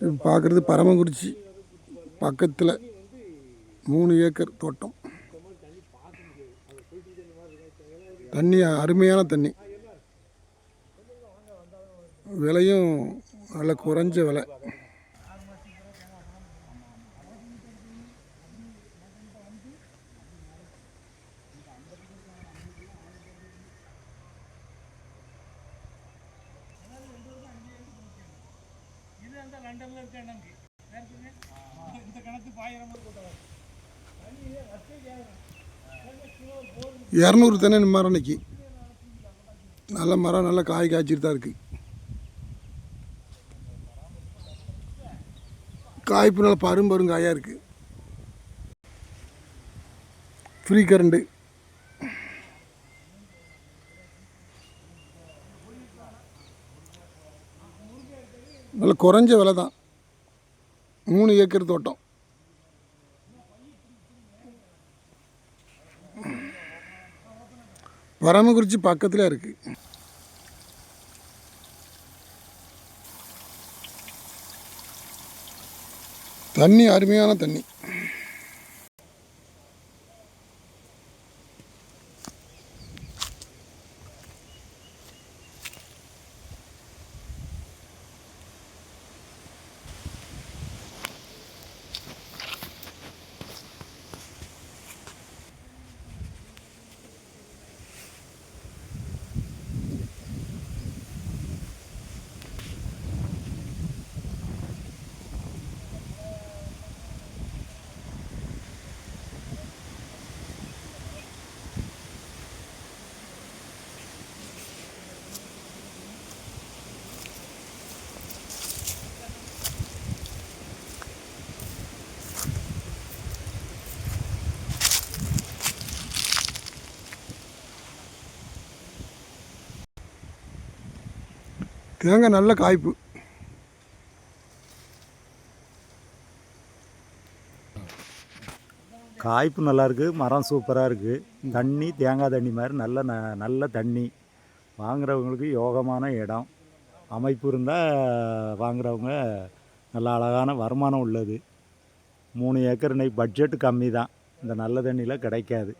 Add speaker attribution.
Speaker 1: இது பார்க்குறது பரமக்குறிச்சி பக்கத்தில் மூணு ஏக்கர் தோட்டம். தண்ணி அருமையான தண்ணி. விலையும் நல்ல குறைஞ்ச விலை.
Speaker 2: இது அந்த லண்டன்ல இருக்க அண்ணனுக்கு இந்த கணக்கு பாயிரம் போட்டவர்.
Speaker 1: இரநூறு தென்னை மரம் இன்னைக்கு நல்ல மரம் நல்ல காய் காய்ச்சிட்டு தான் இருக்குது காய்ப்பு நல்ல பரும்பருங்காயாக பரும் இருக்குது ஃப்ரீ கரண்ட்டு நல்ல குறைஞ்ச விலை தான். மூணு ஏக்கர் தோட்டம். பரமக்குறிச்சி பக்கத்தில் இருக்குது தண்ணி அருமையான தண்ணி. தேங்காய் நல்ல காய்ப்பு.
Speaker 3: காய்ப்பு நல்லாயிருக்கு மரம் சூப்பராக இருக்குது தண்ணி தேங்காய் தண்ணி மாதிரி நல்ல ந நல்ல தண்ணி. வாங்குறவங்களுக்கு யோகமான இடம். அமைப்பு இருந்தால் வாங்குறவங்க நல்ல அழகான வருமானம் உள்ளது. மூணு ஏக்கர் இன்னைக்கு பட்ஜெட்டு கம்மி தான் இந்த நல்ல தண்ணியில் கிடைக்காது.